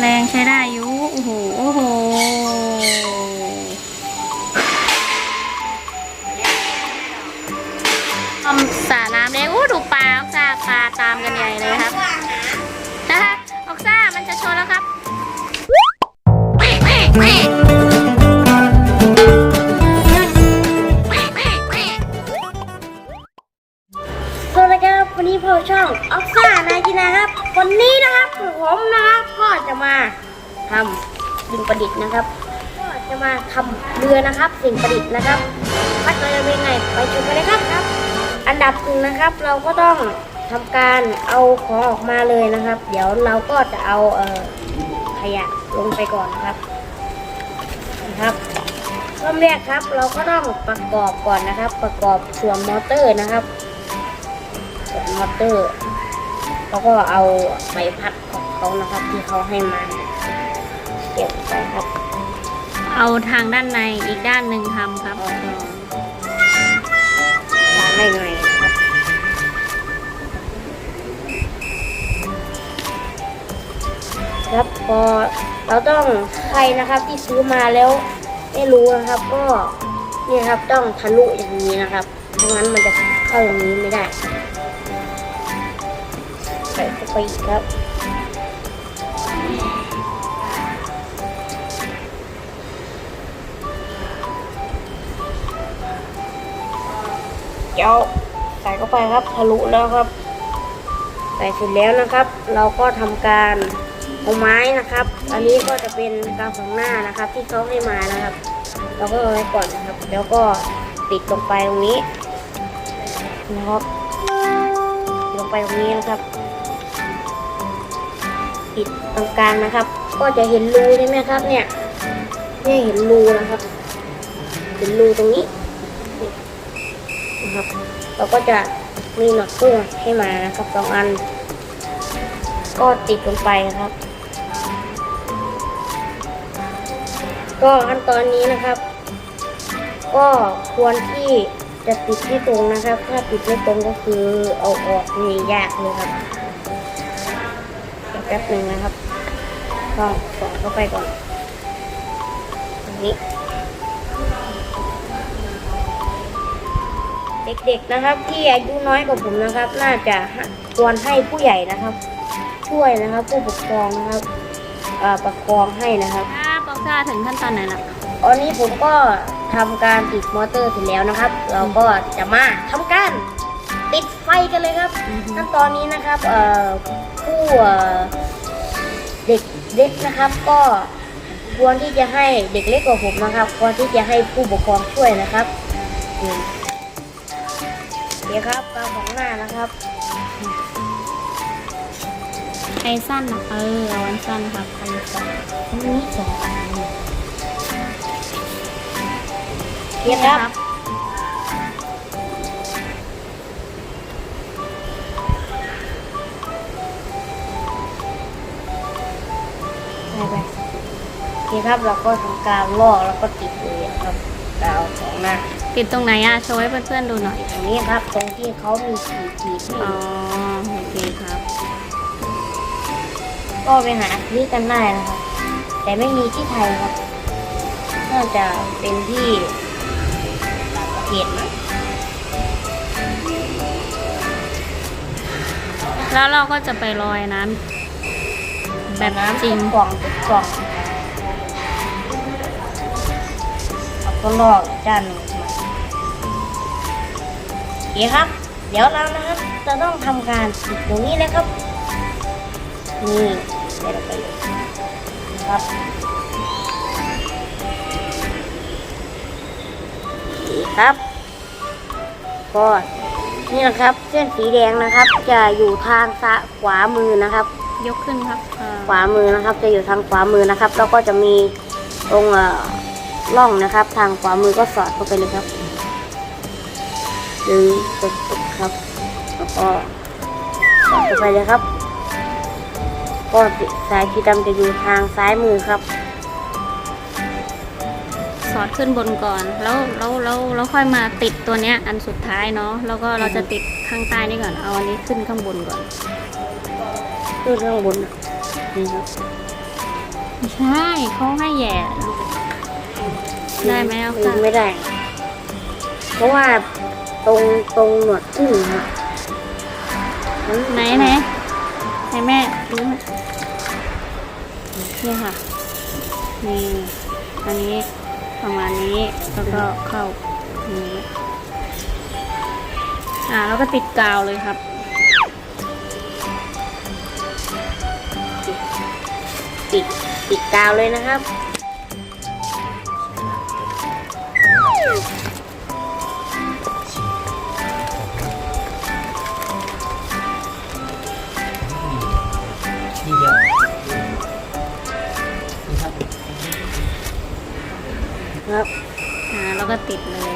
แรงใช้ได้อยู่โอ้โหโอ้โหทำสระน้ำเล็กอู้ดูปลาออกซ่าปลาตามกันใหญ่เลยครับนะคะออกซ่ามันจะชนแล้วครับสวัสดีครับวันนี้พบช่องออฟซ่านายจินะครับ วันนี้นะครับผมนะครับ จะมาทำสิ่งประดิษฐ์นะครับ ก็จะมาทำเรือนะครับ สิ่งประดิษฐ์นะครับพัดเราจะเป็นไงไปชมกันเลยครับครับ อันดับหนึ่งนะครับ เราก็ต้องทำการเอาของออกมาเลยนะครับ เดี๋ยวเราก็จะเอาเออขยะลงไปก่อนนะครับนะครับเริ่มแรกครับ เราก็ต้องประกอบก่อนนะครับ ประกอบส่วนมอเตอร์นะครับส่วนมอเตอร์แล้วก็เอาใบพัดของ เขานะครับ ที่เขาให้มาเก็บไปครับเอาทางด้านในอีกด้านหนึ่งทำครับวางได้ไงนะครับครับพอเราต้องใครนะครับที่ซื้อมาแล้วไม่รู้นะครับก็นี่ครับต้องทะลุอย่างนี้นะครับไม่งั้นมันจะเข้าอย่างนี้ไม่ได้ใส่เข้าไปอีกครับ เดี๋ยวใส่เข้าไปครับทะลุแล้วครับใส่เสร็จแล้วนะครับ เราก็ทำการเอาไม้นะครับ อันนี้ก็จะเป็นกาวสองหน้านะครับ ที่เขาให้มานะครับ เราก็เอาไว้ก่อนนะครับ แล้วก็ติดลงไปตรงนี้นะครับลงไปตรงนี้นะครับติดตรงกลางนะครับ ก็จะเห็นรูใช่ไหมครับเนี่ยเนี่ยเห็นรูนะครับ เห็นรูตรงนี้ นะครับ เราก็จะมีหนวดกุ้งให้มานะครับสองอัน ก็ติดลงไปนะครับ ก็ขั้นตอนนี้นะครับ ก็ควรที่จะติดให้ตรงนะครับ ถ้าติดไม่ตรงก็คือเอาออกนี่ยากเลยครับแป๊บหนึ่งนะครับก็สอดเข้าไปก่อนตรงนี้ เด็กๆนะครับ ที่อายุน้อยกว่าผมนะครับ น่าจะควรให้ผู้ใหญ่นะครับ ช่วยนะครับ ผู้ปกครองนะครับเอ่อประคองให้นะครับครับออกซ่าถึงขั้นตอนไหนละตอนนี้ผมก็ทำการติดมอเตอร์เสร็จแล้วนะครับ เราก็จะมาทำการติดไฟกันเลยครับขั้นตอนนี้นะครับเอ่อผู้เอ่อเด็กเล็กนะครับก็ควรที่จะให้เด็กเล็กกว่าผมนะครับควรที่จะให้ผู้ปกครองช่วยนะครับอืม เดี๋ยวครับกาวของหน้านะครับไอ้สั้นนะเออเอาอันสั้นครับอันสองอันนี้สองอันเดี๋ยวครับไปไปโอเคครับเราก็ทำการลอกแล้วก็ติดเลยครับกาวสองหน้า ติดตรงไหนอะโชว์ให้เพื่อนๆดูหน่อย ตรงนี้ครับตรงที่เขามีขีดขีดให้อ๋อโอเคครับ ก็ไปหาซื้อกันได้นะครับ แต่ไม่มีที่ไทยครับ น่าจะเป็นที่ต่างประเทศมั้งแล้วเราก็จะไปลอยน้ำแบบจริง กล่องทุกกล่องแล้วก็ลอกด้านหนึ่งมาโอ เคครับ เดี๋ยวเรานะครับ จะต้องทำการติดตรงนี้เลยครับ นี่ใส่ลงไปเลยครับนี่ครับ ก็นี่นะครับ เส้นสีแดงนะครับ จะอยู่ทางซ้ายขวามือนะครับ ยกขึ้นครับเออขวามือนะครับ จะอยู่ทางขวามือนะครับ แล้วก็จะมีตรงเอ่อร่องนะครับ ทางขวามือก็สอดเข้าไปเลยครับ ดึงสุดๆครับ แล้วก็สอดเข้าไปเลยครับ ก็สายสีดำจะอยู่ทางซ้ายมือครับ สอดขึ้นบนก่อน แล้วแล้วแล้วแล้วค่อยมาติดตัวเนี้ยอันสุดท้ายเนาะ แล้วก็เราจะติดข้างใต้นี่ก่อน เอาอันนี้ขึ้นข้างบนก่อน ขึ้นข้างบนน่ะนี่ครับไม่ใช่เขาให้แหย่ลูกได้ไหมเอาค่ะไม่ได้ เพราะว่า ตรงตรงหนวดกุ้งครับไหนไหนให้แม่ดูไหมนี่ค่ะนี่อันนี้ประมาณนี้แล้วก็เข้าอย่างนี้อ่าแล้วก็ติดกาวเลยครับติดติดกาวเลยนะครับ ครับอ่าแล้วก็ติดเลย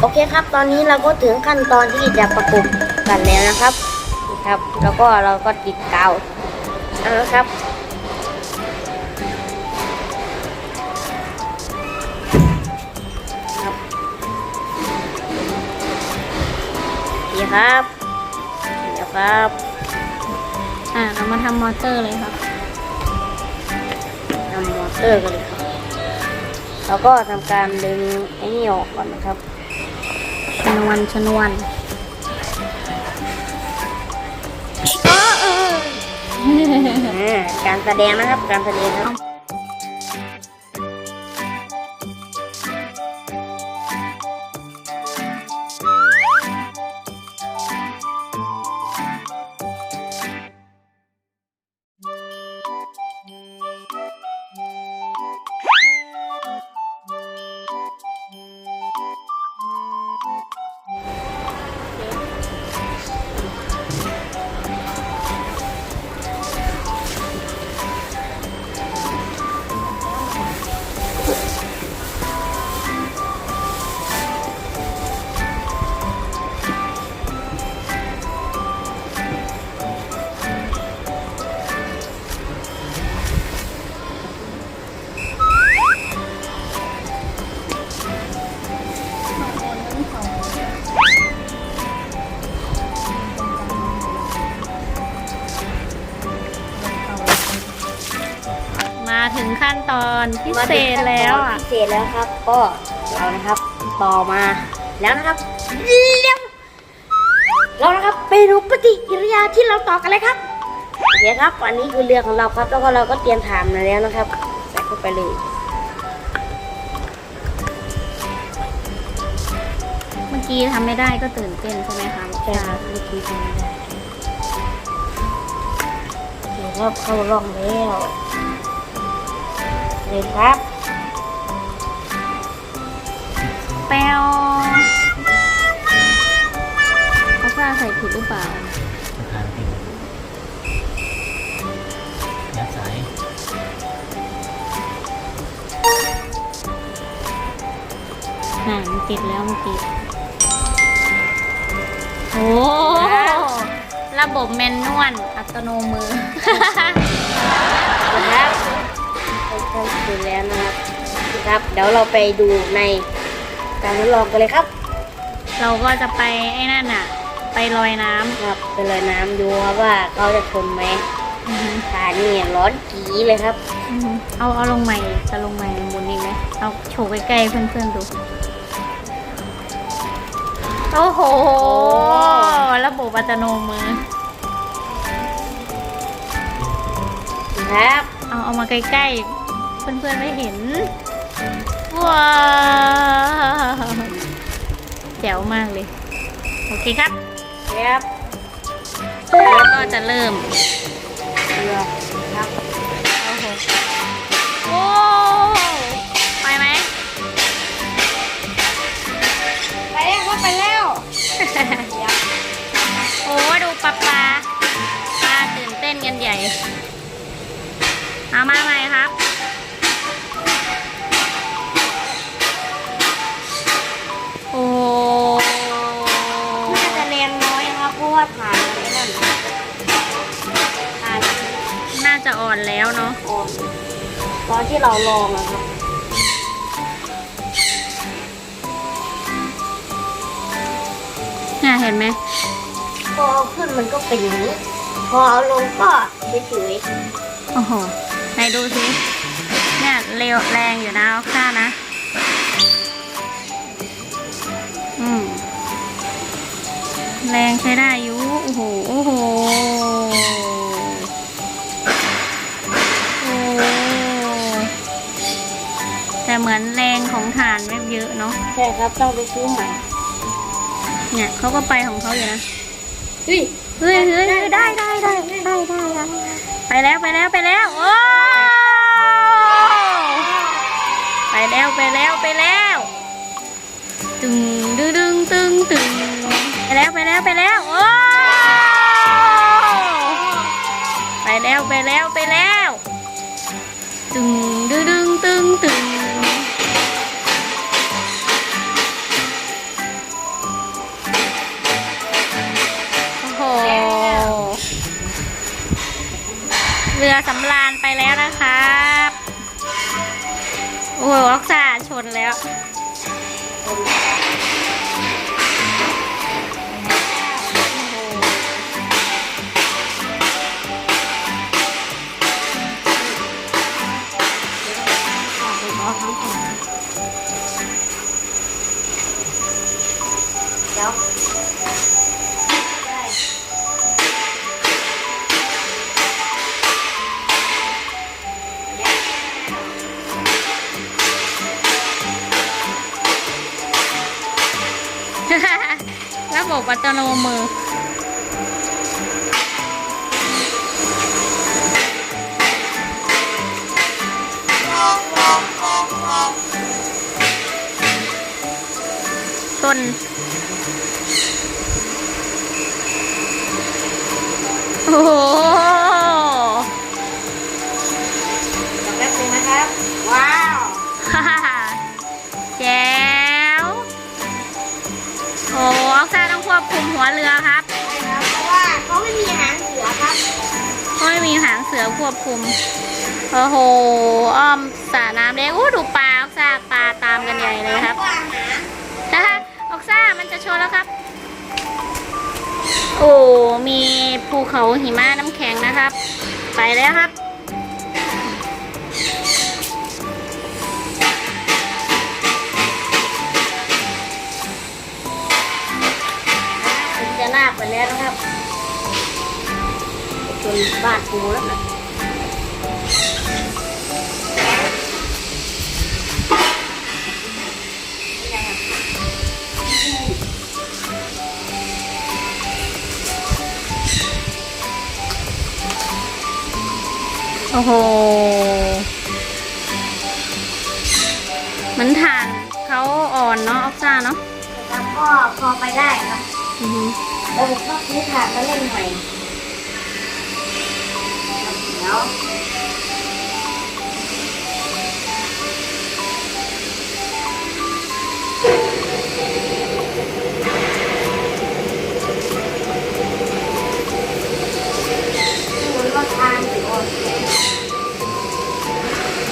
โอเคครับ ตอนนี้เราก็ถึงขั้นตอนที่จะประกบกันแล้วนะครับ ครับ แล้วก็เราก็ติดกาวแล้วครับ ครับนี่ครับเดี๋ยวครับ อ่าเรามาทำมอเตอร์เลยครับทำมอเตอร์กันเลยครับแล้วก็ทำการดึงไอ้นี่ออกก่อนนะครับ ชนวนชนวน การแสดงนะครับการแสดงครับ ถึงขั้นตอนพิเศษแล้วอะพิเศษแล้วครับ ก็เรานะครับต่อมาแล้วนะครับเร็วเรานะครับไปดูปฏิกิริยาที่เราต่อกันเลยครับโอเคครับ อันนี้คือเรือของเราครับ แล้วก็เราก็เตรียมถามมาแล้วนะครับใส่เข้าไปเลยเมื่อกี้ทำไม่ได้ก็ตื่นเต้นใช่ไหมคะใช่ครับเมื่อกี้ทำไม่ได้เดี๋ยวครับเข้าร่องแล้ว เลยครับแปวเขาพลาใส่ผิดหรือเปล่าราคาเป็นยัดสายน่ะมันติดแล้วเมื่อกี้โอ้ระบบแมนนวลอัตโนมือ ครับ เดี๋ยวเราไปดูในการทดลองกันเลยครับ เราก็จะไปไอ้นั่นอะ ไปลอยน้ำครับไปเลยน้ำดูครับว่าเขาจะทนไหมอือฮึทานนี่ร้อนกีเลยครับ อือฮึเอาเอาลงใหม่จะลงใหม่หมุนอีกไหมเอาโชว์ใกล้ๆเพื่อนๆดู โอ้โห ระบบอัตโนมือ ครับ เอาเอามาใกล้ๆ เพื่อนๆไม่เห็น ว้าวแจ๋วมากเลย โอเคครับครับแล้วก็จะเริ่มเรือครับโอ้โหโอ้ไปไหมไปแล้วครับไปแล้วโอ้ดูปลาปลาปลาตื่นเต้นกันใหญ่เอามาใหม่ครับ อนที่เราลองอะครับเนี่ยเห็นไหมพอเอาขึ้นมันก็เป็นอย่างนี้ พอเอาลงก็เฉยโอ้โหไหนดูสิเนี่ยเร็วแรงอยู่นะออกซ่านะ อืมแรงใช้ได้อยู่ โอ้โห โอ้โห เหมือนแรงของฐานไม่เยอะเนาะๆใช่ครับต้องไปซื้อใหม่เนี่ยเขาก็ไปของเขาอยู่นะเฮ้ยเฮ้ยเฮ้ยเฮ้ยได้ได้ได้ได้ได้ได้ไปแล้วไปแล้วไปแล้วโอ้ไปแล้วไปแล้วไปแล้วตึงดึงดึงตึงตึงไปแล้วไปแล้วไปแล้วโอ้ไปแล้วไปแล้วไปแล้ว รือสำราญไปแล้วนะครับ โอ้ยออกซาชนแล้ว บบอัตโนมือ ต้น โอ้โห เรือครับเพราะว่าเขาไม่มีหางเสือครับเพราไม่มีหางเสือควบคุมโอ้โหอ้อมสระน้ำเล็กอู้ดูปลาออกซ่าปลาตามกันใหญ่เลยครับว่าหาฮ่าฮ่าออกซ่ามันจะชนแล้วครับ โอ้มีภูเขาหิมะน้ำแข็งนะครับ ไปแล้วครับ จะลากไปแล้วนะครับจนบ้านกูแล้วนะโอ้โหเหมือนฐานเขาอ่อนเนาะออกซ่าเนาะแล้วก็พอไปได้ครับ อือฮึเออก็ซื้อถาดมาเล่นใหม่เดี๋ยวหมุนาะ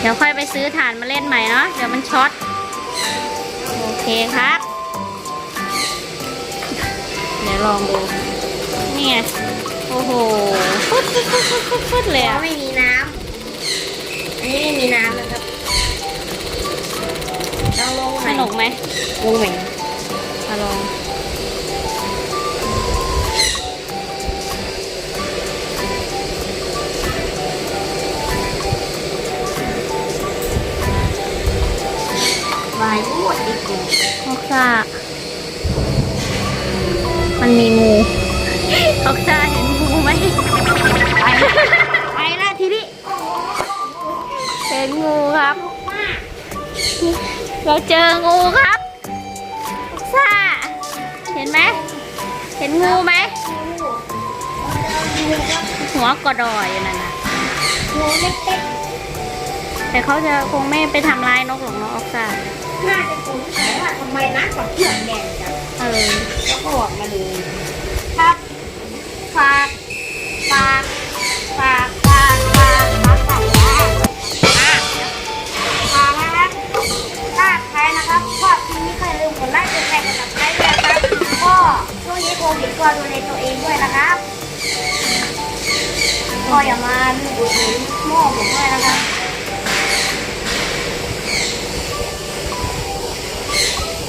เดี๋ยวค่อยไปซื้อฐานมาเล่นใหม่เนาะ เดี๋ยวมันช็อต โอเคครับ ลองดู นี่ไง โอ้โหฟึดฟึดฟึดฟึดฟึดฟึดเลยเพอะราะไม่มีน้ำอันนี้ไม่มีน้ำนะครับต้องลงสนุกไหมลงใหม่มาลอง วายรวดดีกว่าออกซ่า มันมีงูออกซ่าเห็นงูไหมไปไปแล้วทีนี้เห็นงูครับ เราเจองูครับออกซ่าเห็นไหมเห็นงูไหมหัวกระดอยอยู่นั่นน่ะงูเล็กแต่เขาจะคงไม่ไปทำร้ายนกหรอกเนาะออกซ่าๆน่าจะสงสัยว่าทำไมน้ำกับเพื่อนแดงจัง เลยก็ออกมาเลยครับฝากฝากฝากฝากฝากฝากฝากฝากนะครับฝากใครนะครับก็ทีนี้เคยลืมกดไลค์กดแชร์กดติดตามด้วยนะครับก็ช่วงนี้โควิดก็ดูแลตัวเองด้วยนะครับก็อย่ามาดูดหม้อผมด้วยนะครับ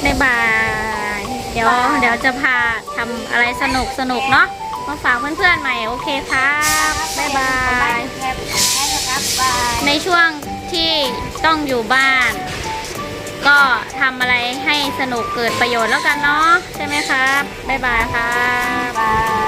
บ๊ายบาย ดี๋ยวเดี๋ยวจะพาทำอะไรสนุกสนุกเนาะมาฝากเพื่อนๆใหม่โอเคครับบ๊ายบายแค่นะครับบายในช่วงที่ต้องอยู่บ้าน ก็ทำอะไรให้สนุกเกิดประโยชน์แล้วกันเนาะใช่ไหมครับบ๊ายบายครับบาย